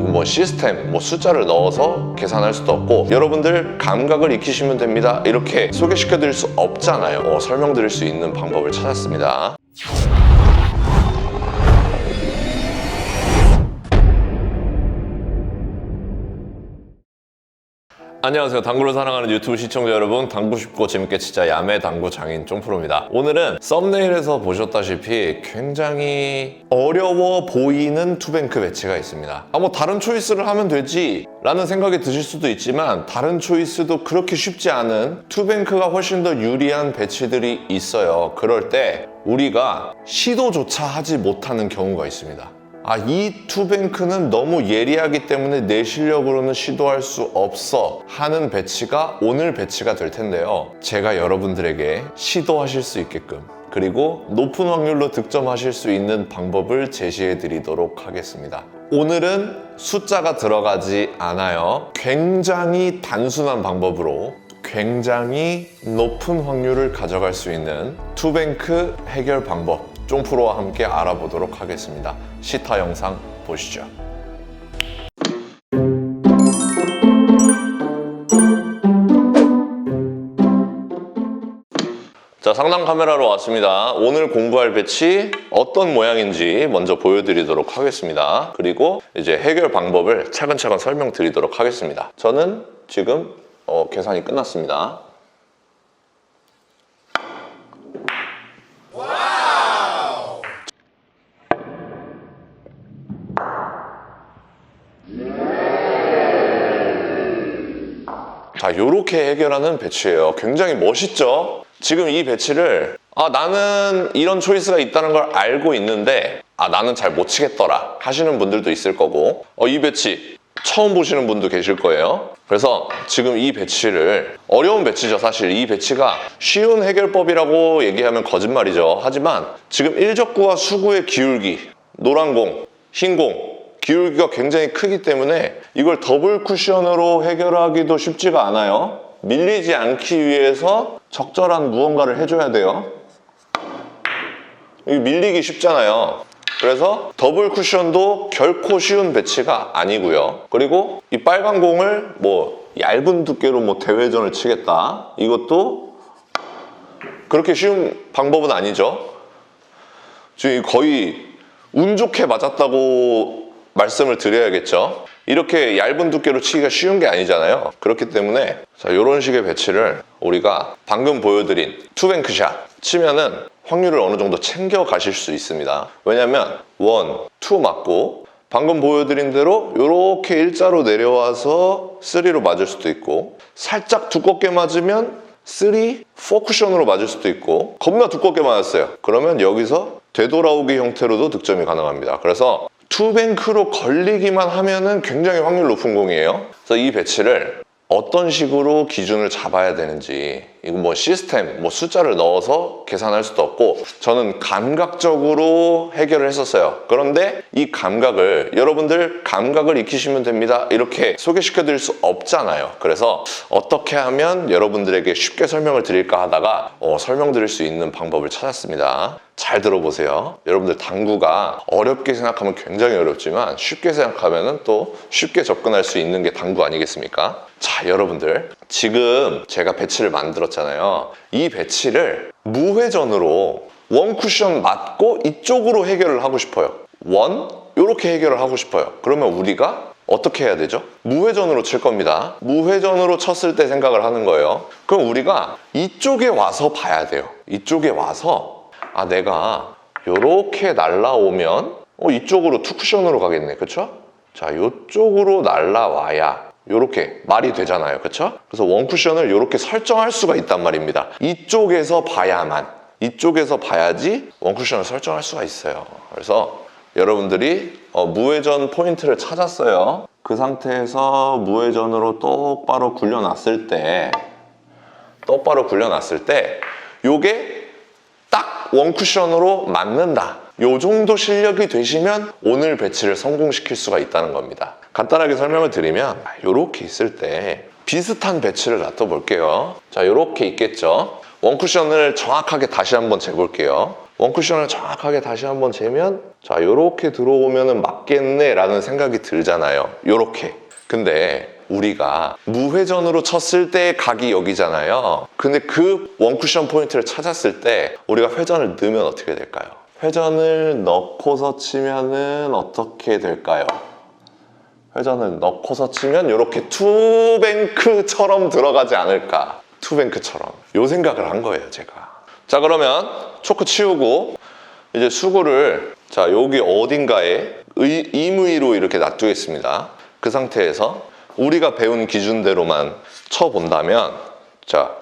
뭐 시스템, 뭐 숫자를 넣어서 계산할 수도 없고 여러분들 감각을 익히시면 됩니다. 이렇게 소개시켜 드릴 수 없잖아요. 어, 설명드릴 수 있는 방법을 찾았습니다. 안녕하세요. 당구를 사랑하는 유튜브 시청자 여러분. 당구 쉽고 재밌게 진짜 야매 당구 장인 쫑프로입니다. 오늘은 썸네일에서 보셨다시피 굉장히 어려워 보이는 투뱅크 배치가 있습니다. 아, 뭐 다른 초이스를 하면 되지 라는 생각이 드실 수도 있지만 다른 초이스도 그렇게 쉽지 않은 투뱅크가 훨씬 더 유리한 배치들이 있어요. 그럴 때 우리가 시도조차 하지 못하는 경우가 있습니다. 아, 이 투뱅크는 너무 예리하기 때문에 내 실력으로는 시도할 수 없어 하는 배치가 오늘 배치가 될 텐데요. 제가 여러분들에게 시도하실 수 있게끔 그리고 높은 확률로 득점하실 수 있는 방법을 제시해 드리도록 하겠습니다. 오늘은 숫자가 들어가지 않아요. 굉장히 단순한 방법으로 굉장히 높은 확률을 가져갈 수 있는 투뱅크 해결 방법 쫑프로와 함께 알아보도록 하겠습니다. 시타 영상 보시죠. 자, 상단 카메라로 왔습니다. 오늘 공부할 배치 어떤 모양인지 먼저 보여드리도록 하겠습니다. 그리고 이제 해결 방법을 차근차근 설명드리도록 하겠습니다. 저는 지금 어, 계산이 끝났습니다. 자, 요렇게 해결하는 배치예요. 굉장히 멋있죠? 지금 이 배치를 아, 나는 이런 초이스가 있다는 걸 알고 있는데 아, 나는 잘 못 치겠더라 하시는 분들도 있을 거고 어, 이 배치 처음 보시는 분도 계실 거예요. 그래서 지금 이 배치를 어려운 배치죠, 사실. 이 배치가 쉬운 해결법이라고 얘기하면 거짓말이죠. 하지만 지금 일적구와 수구의 기울기, 노란 공, 흰 공, 기울기가 굉장히 크기 때문에 이걸 더블 쿠션으로 해결하기도 쉽지가 않아요. 밀리지 않기 위해서 적절한 무언가를 해줘야 돼요. 이 밀리기 쉽잖아요. 그래서 더블 쿠션도 결코 쉬운 배치가 아니고요. 그리고 이 빨간 공을 뭐 얇은 두께로 뭐 대회전을 치겠다. 이것도 그렇게 쉬운 방법은 아니죠. 지금 거의 운 좋게 맞았다고 말씀을 드려야겠죠. 이렇게 얇은 두께로 치기가 쉬운 게 아니잖아요. 그렇기 때문에 자 이런 식의 배치를 우리가 방금 보여드린 투뱅크샷 치면은 확률을 어느 정도 챙겨 가실 수 있습니다. 왜냐면 원, 투 맞고 방금 보여드린 대로 이렇게 일자로 내려와서 쓰리로 맞을 수도 있고 살짝 두껍게 맞으면 쓰리, 포 쿠션으로 맞을 수도 있고 겁나 두껍게 맞았어요. 그러면 여기서 되돌아오기 형태로도 득점이 가능합니다. 그래서 투뱅크로 걸리기만 하면은 굉장히 확률 높은 공이에요. 그래서 이 배치를 어떤 식으로 기준을 잡아야 되는지 이건 뭐 시스템, 뭐 숫자를 넣어서 계산할 수도 없고 저는 감각적으로 해결을 했었어요. 그런데 이 감각을 여러분들 감각을 익히시면 됩니다. 이렇게 소개시켜 드릴 수 없잖아요. 그래서 어떻게 하면 여러분들에게 쉽게 설명을 드릴까 하다가 어, 설명 드릴 수 있는 방법을 찾았습니다. 잘 들어보세요. 여러분들 당구가 어렵게 생각하면 굉장히 어렵지만 쉽게 생각하면 또 쉽게 접근할 수 있는 게 당구 아니겠습니까? 자, 여러분들. 지금 제가 배치를 만들었잖아요. 이 배치를 무회전으로 원 쿠션 맞고 이쪽으로 해결을 하고 싶어요. 원, 이렇게 해결을 하고 싶어요. 그러면 우리가 어떻게 해야 되죠? 무회전으로 칠 겁니다. 무회전으로 쳤을 때 생각을 하는 거예요. 그럼 우리가 이쪽에 와서 봐야 돼요. 이쪽에 와서 아 내가 이렇게 날라오면 어, 이쪽으로 투 쿠션으로 가겠네. 그쵸? 자, 이쪽으로 날라와야 이렇게 말이 되잖아요. 그쵸? 그래서 원 쿠션을 이렇게 설정할 수가 있단 말입니다. 이쪽에서 봐야만 이쪽에서 봐야지 원 쿠션을 설정할 수가 있어요. 그래서 여러분들이 어, 무회전 포인트를 찾았어요. 그 상태에서 무회전으로 똑바로 굴려놨을 때 똑바로 굴려놨을 때 요게 딱 원쿠션으로 맞는다. 요 정도 실력이 되시면 오늘 배치를 성공시킬 수가 있다는 겁니다. 간단하게 설명을 드리면 이렇게 있을 때 비슷한 배치를 놔둬 볼게요. 자, 이렇게 있겠죠. 원쿠션을 정확하게 다시 한번 재볼게요. 원쿠션을 정확하게 다시 한번 재면 자 요렇게 들어오면은 맞겠네 라는 생각이 들잖아요 요렇게 근데 우리가 무회전으로 쳤을 때 각이 여기잖아요. 근데 그 원쿠션 포인트를 찾았을 때 우리가 회전을 넣으면 어떻게 될까요? 회전을 넣고서 치면은 어떻게 될까요? 회전을 넣고서 치면 이렇게 투뱅크처럼 들어가지 않을까? 투뱅크처럼. 요 생각을 한 거예요 제가. 자 그러면 초크 치우고 이제 수구를 자 여기 어딘가에 의, 임의로 이렇게 놔두겠습니다. 그 상태에서 우리가 배운 기준대로만 쳐본다면 자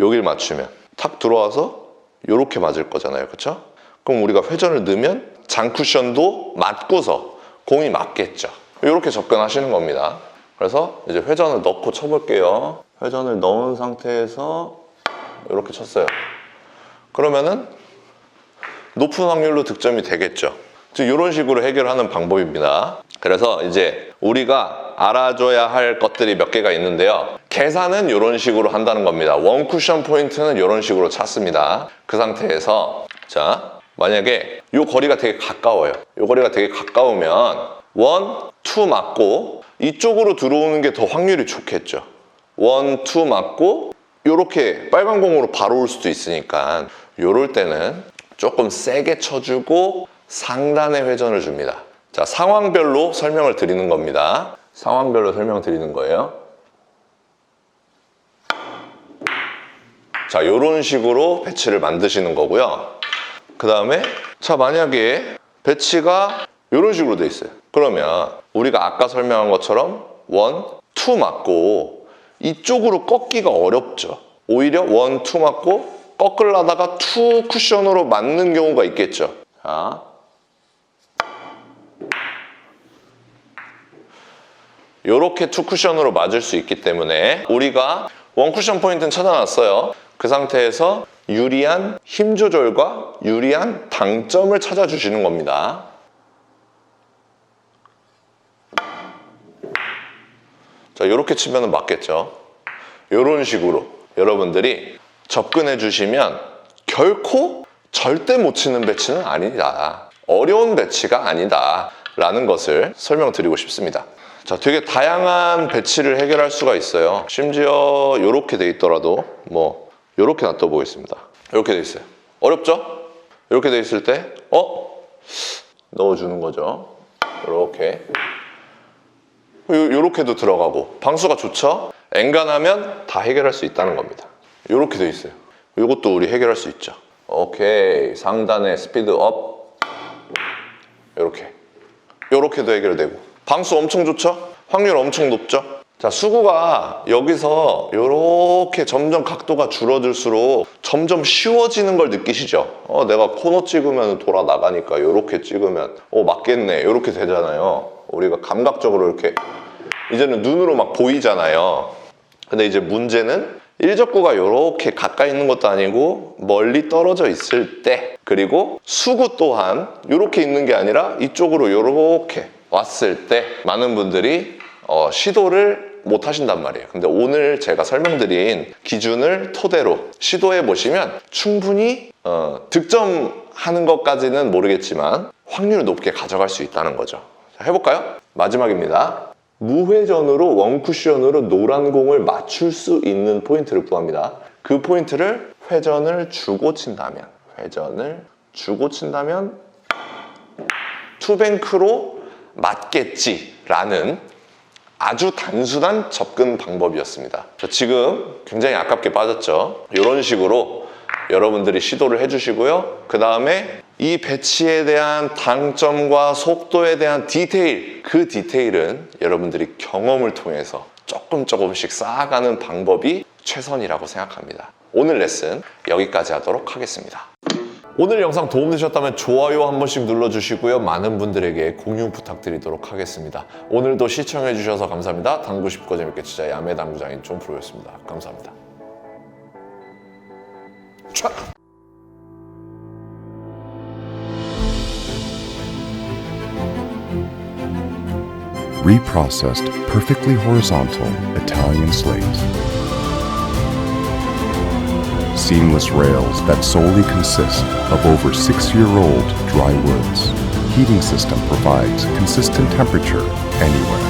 여길 맞추면 탁 들어와서 이렇게 맞을 거잖아요 그렇죠? 그럼 우리가 회전을 넣으면 장쿠션도 맞고서 공이 맞겠죠 이렇게 접근하시는 겁니다 그래서 이제 회전을 넣고 쳐볼게요 회전을 넣은 상태에서 이렇게 쳤어요 그러면은 높은 확률로 득점이 되겠죠. 즉 이런 식으로 해결하는 방법입니다. 그래서 이제 우리가 알아줘야 할 것들이 몇 개가 있는데요. 계산은 이런 식으로 한다는 겁니다. 원 쿠션 포인트는 이런 식으로 찾습니다. 그 상태에서 자 만약에 이 거리가 되게 가까워요. 이 거리가 되게 가까우면 원, 투 맞고 이쪽으로 들어오는 게 더 확률이 좋겠죠. 원, 투 맞고 이렇게 빨간 공으로 바로 올 수도 있으니까 이럴 때는 조금 세게 쳐주고 상단에 회전을 줍니다. 자, 상황별로 설명을 드리는 겁니다. 상황별로 설명 드리는 거예요. 자, 이런 식으로 배치를 만드시는 거고요. 그 다음에 자, 만약에 배치가 이런 식으로 돼 있어요. 그러면 우리가 아까 설명한 것처럼 원, 투 맞고 이쪽으로 꺾기가 어렵죠. 오히려 원, 투 맞고 꺾으려다가 투 쿠션으로 맞는 경우가 있겠죠. 자. 이렇게 투 쿠션으로 맞을 수 있기 때문에 우리가 원 쿠션 포인트는 찾아놨어요. 그 상태에서 유리한 힘 조절과 유리한 당점을 찾아주시는 겁니다. 자, 이렇게 치면 맞겠죠. 이런 식으로 여러분들이 접근해 주시면 결코 절대 못 치는 배치는 아니다. 어려운 배치가 아니다. 라는 것을 설명드리고 싶습니다. 자, 되게 다양한 배치를 해결할 수가 있어요. 심지어 이렇게 돼 있더라도 뭐 이렇게 놔둬 보겠습니다. 이렇게 돼 있어요. 어렵죠? 이렇게 돼 있을 때 어? 넣어주는 거죠. 이렇게 요렇게도 들어가고 방수가 좋죠? 엔간하면 다 해결할 수 있다는 겁니다. 이렇게 돼 있어요. 이것도 우리 해결할 수 있죠. 오케이 상단에 스피드 업 이렇게 이렇게도 해결되고 방수 엄청 좋죠? 확률 엄청 높죠? 자 수구가 여기서 이렇게 점점 각도가 줄어들수록 점점 쉬워지는 걸 느끼시죠? 어 내가 코너 찍으면 돌아 나가니까 이렇게 찍으면 어 맞겠네 이렇게 되잖아요. 우리가 감각적으로 이렇게 이제는 눈으로 막 보이잖아요. 근데 이제 문제는 일적구가 이렇게 가까이 있는 것도 아니고 멀리 떨어져 있을 때 그리고 수구 또한 이렇게 있는 게 아니라 이쪽으로 이렇게 왔을 때 많은 분들이 어, 시도를 못 하신단 말이에요. 근데 오늘 제가 설명드린 기준을 토대로 시도해 보시면 충분히 어, 득점하는 것까지는 모르겠지만 확률 높게 가져갈 수 있다는 거죠. 자, 해볼까요? 마지막입니다. 무회전으로 원쿠션으로 노란 공을 맞출 수 있는 포인트를 구합니다. 그 포인트를 회전을 주고 친다면 회전을 주고 친다면 투뱅크로 맞겠지라는 아주 단순한 접근 방법이었습니다. 지금 굉장히 아깝게 빠졌죠. 이런 식으로 여러분들이 시도를 해주시고요. 그 다음에 이 배치에 대한 당점과 속도에 대한 디테일, 그 디테일은 여러분들이 경험을 통해서 조금 조금씩 쌓아가는 방법이 최선이라고 생각합니다. 오늘 레슨 여기까지 하도록 하겠습니다. 오늘 영상 도움되셨다면 좋아요 한 번씩 눌러주시고요. 많은 분들에게 공유 부탁드리도록 하겠습니다. 오늘도 시청해주셔서 감사합니다. 당구 쉽고 재밌게 진짜 야매 당구장인 존프로였습니다. 감사합니다. 촥! reprocessed perfectly horizontal Italian slate. Seamless rails that solely consist of over six year old dry woods. Heating system provides consistent temperature anywhere.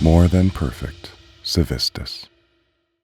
More than perfect. Civistus.